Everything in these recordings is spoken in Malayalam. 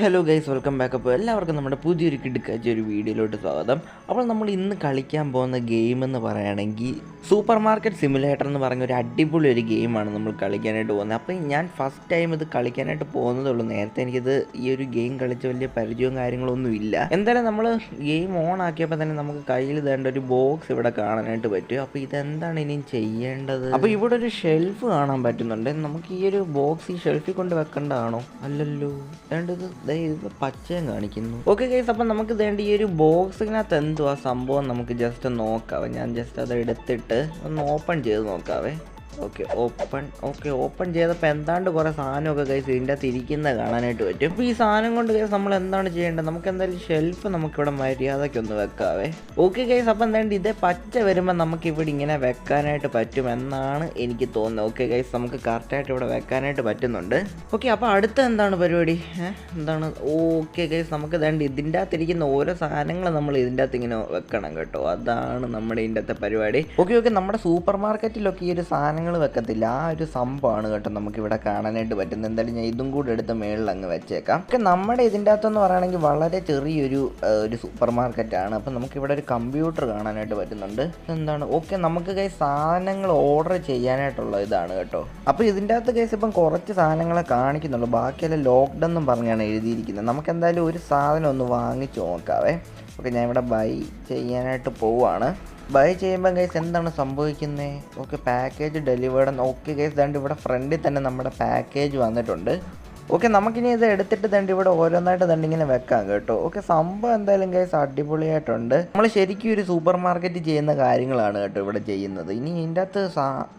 Hello guys welcome back. അപ്പോൾ എല്ലാവർക്കും നമ്മുടെ പുതിയൊരു കിടുക്കാച്ച ഒരു വീഡിയോയിലോട്ട് സ്വാഗതം. അപ്പോൾ നമ്മൾ ഇന്ന് കളിക്കാൻ പോകുന്ന ഗെയിം എന്ന് പറയുകയാണെങ്കിൽ സൂപ്പർ മാർക്കറ്റ് സിമുലേറ്റർ എന്ന് പറഞ്ഞ ഒരു അടിപൊളി ഒരു ഗെയിമാണ് നമ്മൾ കളിക്കാനായിട്ട് പോകുന്നത്. അപ്പോൾ ഞാൻ ഫസ്റ്റ് ടൈം ഇത് കളിക്കാനായിട്ട് പോകുന്നതേ ഉള്ളൂ. നേരത്തെ എനിക്കിത് ഈ ഒരു ഗെയിം കളിച്ച വലിയ പരിചയവും കാര്യങ്ങളൊന്നും ഇല്ല. എന്തായാലും നമ്മൾ ഗെയിം ഓൺ ആക്കിയപ്പോൾ തന്നെ നമുക്ക് കയ്യിൽ തേണ്ട ഒരു ബോക്സ് ഇവിടെ കാണാനായിട്ട് പറ്റും. അപ്പോൾ ഇതെന്താണ് ഇനിയും ചെയ്യേണ്ടത്? അപ്പോൾ ഇവിടെ ഒരു ഷെൽഫ് കാണാൻ പറ്റുന്നുണ്ട്. നമുക്ക് ഈ ഒരു ബോക്സ് ഈ ഷെൽഫിൽ കൊണ്ട് വെക്കേണ്ടതാണോ? അല്ലല്ലോ. വേണ്ടത് ഇത് പച്ചയും കാണിക്കുന്നു. ഓക്കെ കേസ് അപ്പം നമുക്ക് വേണ്ട ഈ ഒരു ബോക്സിനകത്ത് എന്തുവാ സംഭവം? നമുക്ക് ജസ്റ്റ് നോക്കാവേ. ഞാൻ ജസ്റ്റ് അത് എടുത്തിട്ട് ഒന്ന് ഓപ്പൺ ചെയ്ത് നോക്കാവേ. ഓക്കെ ഓപ്പൺ ഓക്കെ ഓപ്പൺ ചെയ്തപ്പോൾ എന്താണ്ട് കുറേ സാധനമൊക്കെ കൈസ് ഇതിന്റെ അകത്ത് ഇരിക്കുന്നത് കാണാനായിട്ട് പറ്റും. അപ്പോൾ ഈ സാധനം കൊണ്ട് കൈസ് നമ്മൾ എന്താണ് ചെയ്യേണ്ടത്? നമുക്ക് എന്തായാലും ഷെൽഫ് നമുക്കിവിടെ മര്യാദയ്ക്കൊന്ന് വെക്കാവേ. ഓക്കെ കൈസ് അപ്പം എന്തായാലും ഇതേ പച്ച വരുമ്പോൾ നമുക്ക് ഇവിടെ ഇങ്ങനെ വെക്കാനായിട്ട് പറ്റും എന്നാണ് എനിക്ക് തോന്നുന്നത്. ഓക്കെ കൈസ് നമുക്ക് കറക്റ്റായിട്ട് ഇവിടെ വെക്കാനായിട്ട് പറ്റുന്നുണ്ട്. ഓക്കെ അപ്പോൾ അടുത്ത എന്താണ് പരിപാടി? എന്താണ്? ഓക്കെ കൈസ് നമുക്ക് ഇതാണ്ട് ഇതിന്റെ അകത്തിരിക്കുന്ന ഓരോ സാധനങ്ങൾ നമ്മൾ ഇതിന്റെ അകത്ത് ഇങ്ങനെ വെക്കണം കേട്ടോ. അതാണ് നമ്മുടെ ഇതിന്റെ അകത്തെ പരിപാടി. ഓക്കെ ഓക്കെ നമ്മുടെ സൂപ്പർ മാർക്കറ്റിലൊക്കെ ഈ ഒരു സാധനങ്ങൾ വെക്കത്തില്ല. ആ ഒരു സംഭവമാണ് കേട്ടോ നമുക്ക് ഇവിടെ കാണാനായിട്ട് പറ്റുന്നത്. എന്തായാലും ഞാൻ ഇതും കൂടെ എടുത്ത് മേളിൽ അങ്ങ് വെച്ചേക്കാം. ഒക്കെ നമ്മുടെ ഇതിന്റെ അകത്തെന്ന് പറയുകയാണെങ്കിൽ വളരെ ചെറിയൊരു ഒരു സൂപ്പർ മാർക്കറ്റാണ് അപ്പം നമുക്ക് ഇവിടെ ഒരു കമ്പ്യൂട്ടർ കാണാനായിട്ട് പറ്റുന്നുണ്ട്. എന്താണ് ഓക്കെ നമുക്ക് കൈ സാധനങ്ങൾ ഓർഡർ ചെയ്യാനായിട്ടുള്ള ഇതാണ് കേട്ടോ. അപ്പോൾ ഇതിന്റെ അകത്ത് കേസ് ഇപ്പം കുറച്ച് സാധനങ്ങളെ കാണിക്കുന്നുള്ളൂ. ബാക്കിയെല്ലാം ലോക്ക്ഡൗൺ എന്നും പറഞ്ഞാണ് എഴുതിയിരിക്കുന്നത്. നമുക്ക് എന്തായാലും ഒരു സാധനം ഒന്ന് വാങ്ങിച്ച് നോക്കാവേ. ഓക്കെ ഞാൻ ഇവിടെ ബൈ ചെയ്യാനായിട്ട് പോവുകയാണ് ബൈ ചെയ്യുമ്പോൾ ഗൈസ് എന്താണ് സംഭവിക്കുന്നത് okay package delivered okay guys ദണ്ട് ഇവിടെ ഫ്രണ്ടിൽ തന്നെ നമ്മുടെ പാക്കേജ് വന്നിട്ടുണ്ട്. ഓക്കെ നമുക്കിനി ഇത് എടുത്തിട്ട് ദണ്ട് ഇവിടെ ഓരോന്നായിട്ട് ദണ്ട് ഇങ്ങനെ വെക്കാം കേട്ടോ. ഓക്കെ സംഭവം എന്തായാലും കേസ് അടിപൊളിയായിട്ടുണ്ട്. നമ്മൾ ശരിക്കും ഒരു സൂപ്പർ മാർക്കറ്റ് ചെയ്യുന്ന കാര്യങ്ങളാണ് കേട്ടോ ഇവിടെ ചെയ്യുന്നത്. ഇനി ഇതിന്റെ അകത്ത്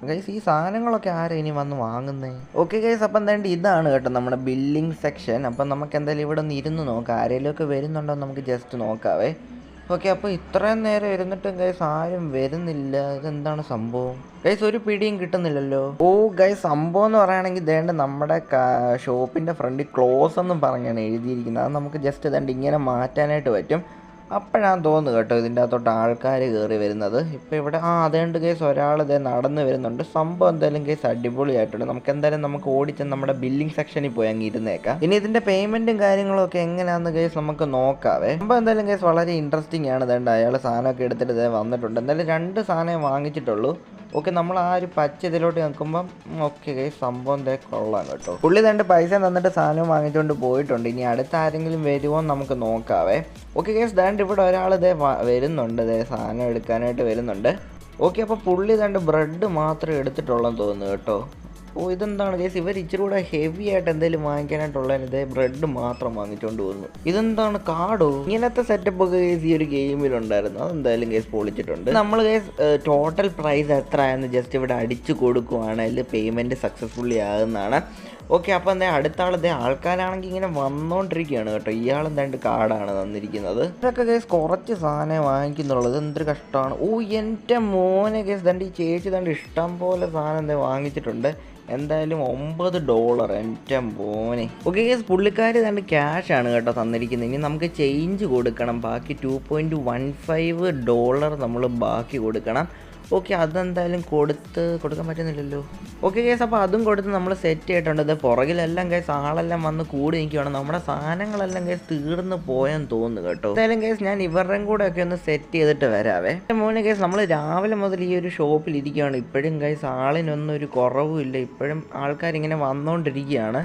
ഗൈസ് ഈ സാധനങ്ങളൊക്കെ ആരും ഇനി വന്ന് വാങ്ങുന്നേ? ഓക്കെ ഗൈസ് അപ്പം എന്താണ്ട് ഇതാണ് കേട്ടോ നമ്മുടെ ബില്ലിംഗ് സെക്ഷൻ അപ്പം നമുക്ക് എന്തായാലും ഇവിടെ ഒന്ന് ഇരുന്ന് നോക്കാം. ആരെങ്കിലും ഒക്കെ വരുന്നുണ്ടോ നമുക്ക് ജസ്റ്റ് നോക്കാവേ. ഓക്കെ അപ്പോൾ ഇത്രയും നേരം ഇരുന്നിട്ടും ഗൈസ് ആരും വരുന്നില്ല. ഇതെന്താണ് സംഭവം? ഗൈസ് ഒരു പിടിയും കിട്ടുന്നില്ലല്ലോ. ഓ ഗൈസ് സംഭവം എന്ന് പറയുകയാണെങ്കിൽ ഇതേണ്ട നമ്മുടെ ഷോപ്പിന്റെ ഫ്രണ്ടിൽ ക്ലോസ് എന്നും പറഞ്ഞാണ് എഴുതിയിരിക്കുന്നത്. അത് നമുക്ക് ജസ്റ്റ് ഇതേണ്ട ഇങ്ങനെ മാറ്റാനായിട്ട് പറ്റും. അപ്പോഴാണ് തോന്നുന്നു കേട്ടോ ഇതിന്റെ അകത്തോട്ട് ആൾക്കാർ കയറി വരുന്നത്. ഇപ്പോൾ ഇവിടെ ആ അതേണ്ട് കേസ്. ഒരാൾ ഇതേ നടന്ന് വരുന്നുണ്ട്. സംഭവം എന്തായാലും കേസ് അടിപൊളിയായിട്ടുണ്ട്. നമുക്ക് എന്തായാലും നമുക്ക് ഓടിച്ച് നമ്മുടെ ബില്ലിംഗ് സെക്ഷനിൽ പോയി അങ്ങ് ഇരുന്നേക്കാം. ഇനി ഇതിന്റെ പേയ്മെന്റും കാര്യങ്ങളും ഒക്കെ എങ്ങനെയാണെന്ന് കേസ് നമുക്ക് നോക്കാവേ. സംഭവം എന്തായാലും കേസ് വളരെ ഇൻട്രസ്റ്റിംഗ് ആണ്. ഇതേണ്ട അയാൾ സാധനമൊക്കെ എടുത്തിട്ട് ഇതേ വന്നിട്ടുണ്ട്. എന്തായാലും രണ്ട് സാധനമേ വാങ്ങിച്ചിട്ടുള്ളൂ. ഓക്കെ നമ്മൾ ആ ഒരു പച്ച ഇതിലോട്ട് നിൽക്കുമ്പം ഓക്കെ സംഭവം എന്തേ കൊള്ളാം കേട്ടോ. പുള്ളി തന്നെ പൈസ തന്നിട്ട് സാധനം വാങ്ങിച്ചുകൊണ്ട് പോയിട്ടുണ്ട്. ഇനി അടുത്ത ആരെങ്കിലും വരുമോ നമുക്ക് നോക്കാവേ. ഓക്കെ കേസ് ദാണ്ട് ഇവിടെ ഒരാൾ ഇതേ വരുന്നുണ്ട് ഇതേ സാധനം എടുക്കാനായിട്ട് വരുന്നുണ്ട്. ഓക്കെ അപ്പോൾ പുള്ളി തന്നെ ബ്രെഡ് മാത്രമേ എടുത്തിട്ടുള്ളെന്ന് തോന്നുന്നു കേട്ടോ. ഓ ഇതെന്താണ്? കേസ് ഇവർ ഇച്ചിരി കൂടെ ഹെവി ആയിട്ട് എന്തെങ്കിലും വാങ്ങിക്കാനായിട്ടുള്ള ഇതേ ബ്രെഡ് മാത്രം വാങ്ങിച്ചുകൊണ്ട് വന്നു. ഇതെന്താണ് കാർഡോ ഇങ്ങനത്തെ സെറ്റപ്പ് ഒക്കെ കേസ് ഈ ഒരു ഗെയിമിലുണ്ടായിരുന്നു. അതെന്തായാലും കേസ് പൊളിച്ചിട്ടുണ്ട്. നമ്മൾ കേസ് ടോട്ടൽ പ്രൈസ് എത്രയെന്ന് ജസ്റ്റ് ഇവിടെ അടിച്ചു കൊടുക്കുവാണെങ്കിൽ പേയ്മെന്റ് സക്സസ്ഫുള്ളി ആകുന്നതാണ്. ഓക്കെ അപ്പോൾ എന്താ അടുത്ത ആൾ ഇതേ ആൾക്കാരാണെങ്കിൽ ഇങ്ങനെ വന്നുകൊണ്ടിരിക്കുകയാണ് കേട്ടോ. ഇയാൾ എന്താണ്ട് കാർഡാണ് തന്നിരിക്കുന്നത്. ഇതൊക്കെ കേസ് കുറച്ച് സാധനം വാങ്ങിക്കുന്നുള്ളത് എന്തൊരു കഷ്ടമാണ് ഓ എന്റെ മോനെ കേസ് തന്റെ ഈ ചേച്ചി തന്റെ ഇഷ്ടം പോലെ സാധനം എന്താ വാങ്ങിച്ചിട്ടുണ്ട്. എന്തായാലും ഒമ്പത് ഡോളർ എന്റെ മോനെ. ഓക്കെ കേസ് പുള്ളിക്കാർ ക്യാഷ് ആണ് കേട്ടോ തന്നിരിക്കുന്നത്. ഇനി നമുക്ക് ചേഞ്ച് കൊടുക്കണം. ബാക്കി two point one five dollar നമ്മൾ ബാക്കി കൊടുക്കണം. ഓക്കെ അതെന്തായാലും കൊടുത്ത് കൊടുക്കാൻ പറ്റുന്നില്ലല്ലോ. ഓക്കെ കേസ് അപ്പോൾ അതും കൊടുത്ത് നമ്മൾ സെറ്റ് ചെയ്തിട്ടുണ്ട്. ഇത് പുറകിലെല്ലാം കേസ് ആളെല്ലാം വന്ന് കൂടി നിൽക്കുകയാണ് നമ്മുടെ സാധനങ്ങളെല്ലാം കേസ് തീർന്നു പോയെന്ന് തോന്നുന്നു കേട്ടോ. എന്തായാലും കേസ് ഞാൻ ഇവരുടെയും കൂടെ ഒക്കെ ഒന്ന് സെറ്റ് ചെയ്തിട്ട് വരാവേ. മോനെ കേസ് നമ്മൾ രാവിലെ മുതൽ ഈ ഒരു ഷോപ്പിൽ ഇരിക്കുകയാണ്. ഇപ്പോഴും കേസ് ആളിനൊന്നും ഒരു കുറവുമില്ല ഇപ്പോഴും ആൾക്കാരിങ്ങനെ വന്നുകൊണ്ടിരിക്കുകയാണ്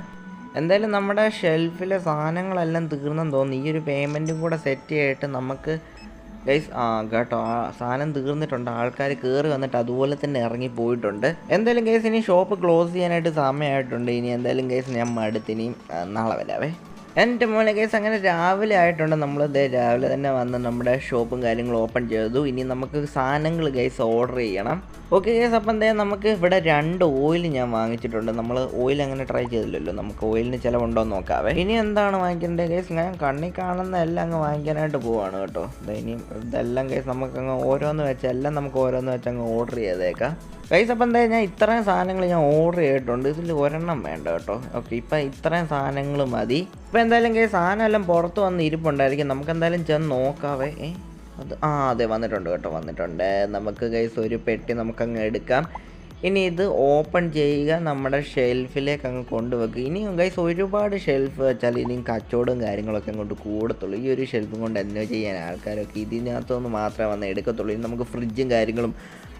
എന്തായാലും നമ്മുടെ ഷെൽഫിലെ സാധനങ്ങളെല്ലാം തീർന്നെന്ന് തോന്നുന്നു. ഈ ഒരു പേയ്മെന്റും കൂടെ സെറ്റ് ചെയ്തിട്ട് നമുക്ക് ഗൈസ് ആ കേട്ടോ ആ സാധനം തീർന്നിട്ടുണ്ട്. ആൾക്കാർ കയറി വന്നിട്ട് അതുപോലെ തന്നെ ഇറങ്ങി പോയിട്ടുണ്ട്. എന്തായാലും ഗൈസ് ഇനി ഷോപ്പ് ക്ലോസ് ചെയ്യാനായിട്ട് സമയമായിട്ടുണ്ട്. ഇനി എന്തായാലും ഗൈസ് ഞാൻ മടുത്ത് ഇനിയും നാളെ വരാവേ. എന്റെ മോനെ കേസ് അങ്ങനെ രാവിലെ ആയിട്ടുണ്ട്. നമ്മൾ ദേ രാവിലെ തന്നെ വന്ന് നമ്മുടെ ഷോപ്പും കാര്യങ്ങളും ഓപ്പൺ ചെയ്തു. ഇനി നമുക്ക് സാധനങ്ങൾ ഗൈസ് ഓർഡർ ചെയ്യണം. ഓക്കെ കേസ് അപ്പം എന്താ നമുക്ക് ഇവിടെ രണ്ട് ഓയിൽ ഞാൻ വാങ്ങിച്ചിട്ടുണ്ട്. നമ്മൾ ഓയിൽ അങ്ങനെ ട്രൈ ചെയ്തില്ലല്ലോ. നമുക്ക് ഓയിലിന് ചിലവുണ്ടോ എന്ന് നോക്കാവേ. ഇനി എന്താണ് വാങ്ങിക്കേണ്ടത് കേസ് ഞാൻ കണ്ണി കാണുന്ന എല്ലാം അങ്ങ് വാങ്ങിക്കാനായിട്ട് പോവാണ് കേട്ടോ. ഇനി ഇതെല്ലാം കേസ് നമുക്ക് അങ്ങ് ഓരോന്ന് വെച്ച് എല്ലാം നമുക്ക് ഓരോന്ന് വെച്ച് അങ്ങ് ഓർഡർ ചെയ്തേക്കാം. ഗൈസ് അപ്പം എന്താ ഞാൻ ഇത്രയും സാധനങ്ങൾ ഞാൻ ഓർഡർ ചെയ്തിട്ടുണ്ട്. ഇതിൽ ഒരെണ്ണം വേണ്ട കേട്ടോ. ഓക്കെ ഇപ്പം ഇത്രയും സാധനങ്ങൾ മതി. ഇപ്പം എന്തായാലും ഗൈസ് സാധനം എല്ലാം പുറത്ത് വന്ന് ഇരിപ്പുണ്ടായിരിക്കും. നമുക്ക് എന്തായാലും ചെന്ന് നോക്കാവേ. അത് ആ അതെ വന്നിട്ടുണ്ട് കേട്ടോ വന്നിട്ടുണ്ട്. നമുക്ക് ഗൈസ് ഒരു പെട്ടി നമുക്കങ്ങ് എടുക്കാം. ഇനി ഇത് ഓപ്പൺ ചെയ്യുക നമ്മുടെ ഷെൽഫിലേക്ക് അങ്ങ് കൊണ്ടുവെക്കുക. ഇനിയും ഗൈസ് ഒരുപാട് ഷെൽഫ് വെച്ചാൽ ഇനിയും കച്ചവടവും കാര്യങ്ങളൊക്കെ അങ്ങോട്ട് കൂടത്തുള്ളൂ. ഈ ഒരു ഷെൽഫും കൊണ്ട് എന്നോ ചെയ്യാൻ ആൾക്കാരൊക്കെ ഇതിനകത്തുനിന്ന് മാത്രമേ വന്ന് എടുക്കത്തുള്ളൂ. ഇനി നമുക്ക് ഫ്രിഡ്ജും കാര്യങ്ങളും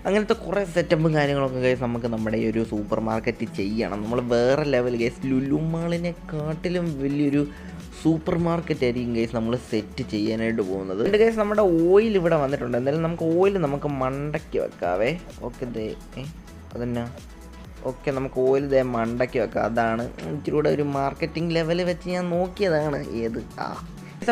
അങ്ങനത്തെ കുറേ സെറ്റപ്പും കാര്യങ്ങളൊക്കെ ഗൈസ് നമുക്ക് നമ്മുടെ ഈ ഒരു സൂപ്പർ മാർക്കറ്റ് ചെയ്യണം. നമ്മൾ വേറെ ലെവൽ ഗൈസ് ലുലുമാളിനെക്കാട്ടിലും വലിയൊരു സൂപ്പർ മാർക്കറ്റ് ആയിരിക്കും ഗൈസ് നമ്മൾ സെറ്റ് ചെയ്യാനായിട്ട് പോകുന്നത്. എന്റെ ഗൈസ് നമ്മുടെ ഓയിൽ ഇവിടെ വന്നിട്ടുണ്ട്. എന്തായാലും നമുക്ക് ഓയിൽ നമുക്ക് മണ്ടയ്ക്ക് വെക്കാവേ. ഓക്കെ ദേ അതന്നെ? ഓക്കെ നമുക്ക് ഓയിൽ ദേ മണ്ടയ്ക്ക് വെക്കാം. അതാണ് ഇച്ചിരി കൂടെ ഒരു മാർക്കറ്റിംഗ് ലെവൽ വെച്ച് ഞാൻ നോക്കിയതാണ്. ഏത്? ആ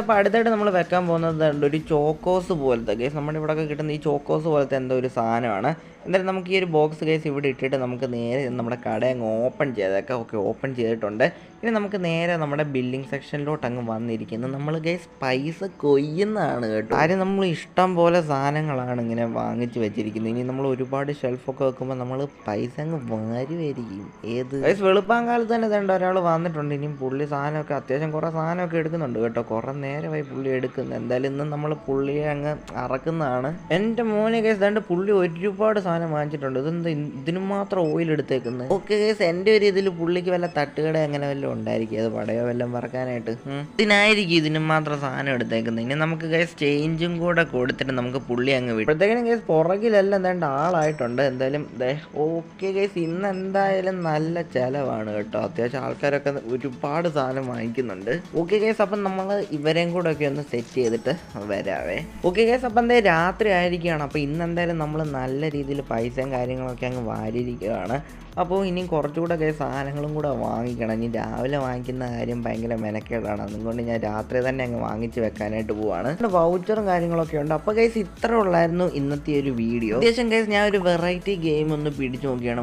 അപ്പോൾ അടുത്തായിട്ട് നമ്മൾ വെക്കാൻ പോകുന്നത് ഒരു ചോക്കോസ് പോലത്തെ. ഗൈസ് നമ്മുടെ ഇവിടെയൊക്കെ കിട്ടുന്ന ഈ ചോക്കോസ് പോലത്തെ എന്തോ ഒരു സാധനമാണ്. എന്തായാലും നമുക്ക് ഈ ഒരു ബോക്സ് കേസ് ഇവിടെ ഇട്ടിട്ട് നമുക്ക് നേരെ നമ്മുടെ കട അങ്ങ് ഓപ്പൺ ചെയ്തേക്കാം ഓക്കെ ഓപ്പൺ ചെയ്തിട്ടുണ്ട്. ഇനി നമുക്ക് നേരെ നമ്മുടെ ബില്ലിംഗ് സെക്ഷനിലോട്ട് അങ്ങ് വന്നിരിക്കുന്നു. നമ്മൾ കേസ് പൈസ കൊയ്യുന്നതാണ് കേട്ടോ. കാര്യം നമ്മൾ ഇഷ്ടം പോലെ സാധനങ്ങളാണ് ഇങ്ങനെ വാങ്ങിച്ച് വെച്ചിരിക്കുന്നത്. ഇനി നമ്മൾ ഒരുപാട് ഷെൽഫൊക്കെ വെക്കുമ്പോൾ നമ്മൾ പൈസ അങ്ങ് വാരുമായിരിക്കും ഏത്? ഗൈസ് വെളുപ്പാങ്കാലത്ത് തന്നെ തേണ്ട ഒരാൾ വന്നിട്ടുണ്ട്. ഇനിയും പുള്ളി സാധനമൊക്കെ അത്യാവശ്യം കുറേ സാധനമൊക്കെ എടുക്കുന്നുണ്ട് കേട്ടോ. കുറേ നേരമായി പുള്ളി എടുക്കുന്നത് എന്തായാലും ഇന്ന് നമ്മൾ പുള്ളിയെ അങ്ങ് അറക്കുന്നതാണ്. എന്റെ മോനെ കേസ് ദണ്ട് പുള്ളി ഒരുപാട് വാങ്ങിച്ചിട്ടുണ്ട്. ഇതെന്താ ഇതിനും മാത്രം ഓയിൽ എടുത്തേക്കുന്നത് ഓക്കെ എന്റെ ഒരു ഇതിൽ പുള്ളിക്ക് വല്ല തട്ടുകട അങ്ങനെ വല്ലതും ഉണ്ടായിരിക്കും. അത് പടയോ വല്ലതും പറക്കാനായിട്ട് ഇതിനായിരിക്കും ഇതിനും മാത്രം സാധനം എടുത്തേക്കുന്നത് ഇനി നമുക്ക് ഗൈസ് ചേഞ്ചും കൂടെ കൊടുത്തിട്ട് നമുക്ക് പുള്ളി അങ്ങ് വിടും അപ്പോഴത്തേക്കും കേസ് പുറകിലെല്ലാം എന്താണ്ട് ആളായിട്ടുണ്ട്. എന്തായാലും ഓക്കെ ഗൈസ് ഇന്ന് എന്തായാലും നല്ല ചിലവാണ് കേട്ടോ. അത്യാവശ്യം ആൾക്കാരൊക്കെ ഒരുപാട് സാധനം വാങ്ങിക്കുന്നുണ്ട്. ഓക്കെ ഗൈസ് അപ്പം നമ്മൾ ഇവരെയും കൂടെ ഒക്കെ ഒന്ന് സെറ്റ് ചെയ്തിട്ട് വരാവേ. ഓക്കെ ഗൈസ് അപ്പം എന്തായാലും രാത്രി ആയിരിക്കുകയാണ്. അപ്പം ഇന്ന് എന്തായാലും നമ്മൾ നല്ല രീതിയിൽ പൈസയും കാര്യങ്ങളൊക്കെ അങ്ങ് വാരിയിരിക്കുകയാണ്. അപ്പോൾ ഇനി കുറച്ചുകൂടെ ഒക്കെ സാധനങ്ങളും കൂടെ വാങ്ങിക്കണം. ഇനി രാവിലെ വാങ്ങിക്കുന്ന കാര്യം ഭയങ്കര മെനക്കേടാണ്. അതുകൊണ്ട് ഞാൻ രാത്രി തന്നെ അങ്ങ് വാങ്ങിച്ച് വെക്കാനായിട്ട് പോവാണ്. വൗച്ചറും കാര്യങ്ങളൊക്കെ ഉണ്ട്. അപ്പോൾ ഗൈസ് ഇത്ര ഉള്ളായിരുന്നു ഇന്നത്തെ ഒരു വീഡിയോ. അത്യാവശ്യം ഗൈസ് ഞാൻ ഒരു വെറൈറ്റി ഗെയിം ഒന്ന് പിടിച്ചു നോക്കിയാണ്.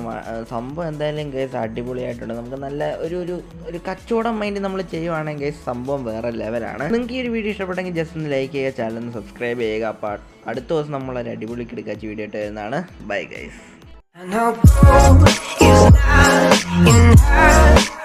സംഭവം എന്തായാലും ഗൈസ് അടിപൊളിയായിട്ടുണ്ട്. നമുക്ക് നല്ല ഒരു ഒരു ഒരു കച്ചവടം മൈൻഡ് നമ്മൾ ചെയ്യുവാണെങ്കിൽ ഗൈസ് സംഭവം വേറെ ലെവലാണ് നിങ്ങൾക്ക് ഈ ഒരു വീഡിയോ ഇഷ്ടപ്പെട്ടെങ്കിൽ ജസ്റ്റ് ഒന്ന് ലൈക്ക് ചെയ്യുക ചാനൽ ഒന്ന് സബ്സ്ക്രൈബ് ചെയ്യുക. അപ്പോൾ അടുത്ത ദിവസം നമ്മളൊരു അടിപൊളി കിടക്കാച്ച വീഡിയോ ആയിട്ട് വരുന്നതാണ്. Bye guys And know blue is not enough.